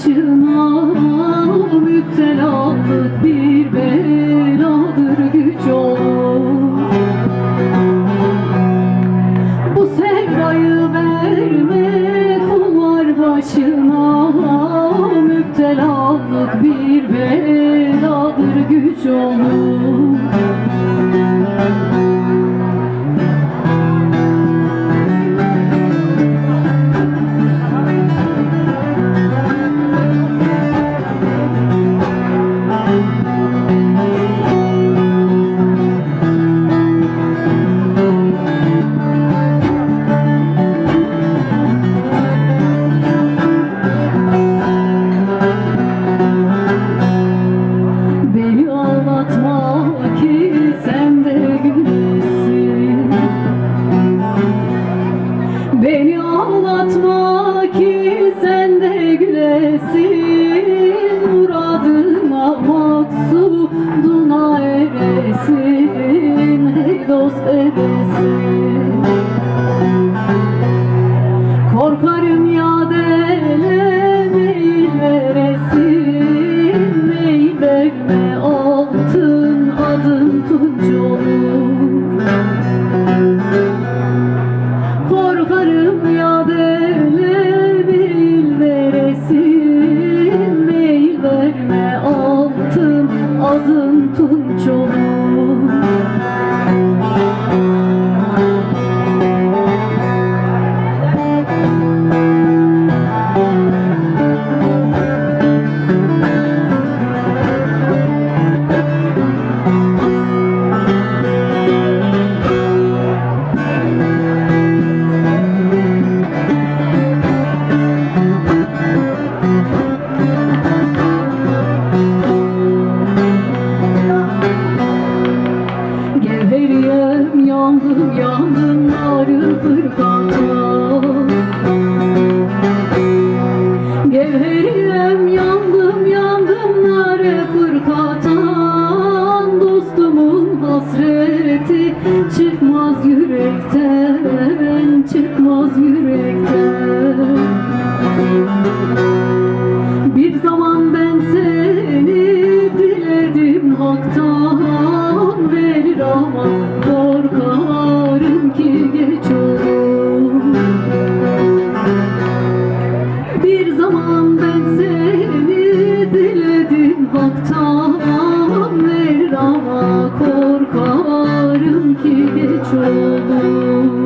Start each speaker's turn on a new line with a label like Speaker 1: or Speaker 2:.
Speaker 1: başına müptelalık bir beladır güç olur. Bu sevdayı verme kullar başına müptelalık bir beladır güç olur narı fırkata. Gevheriyem yandım narı fırkatan Dostumun hasreti çıkmaz yürekten Çıkmaz yürekten. Bir zaman ben Bir zaman ben seni diledim haktan verir ama korkarım ki geç olur.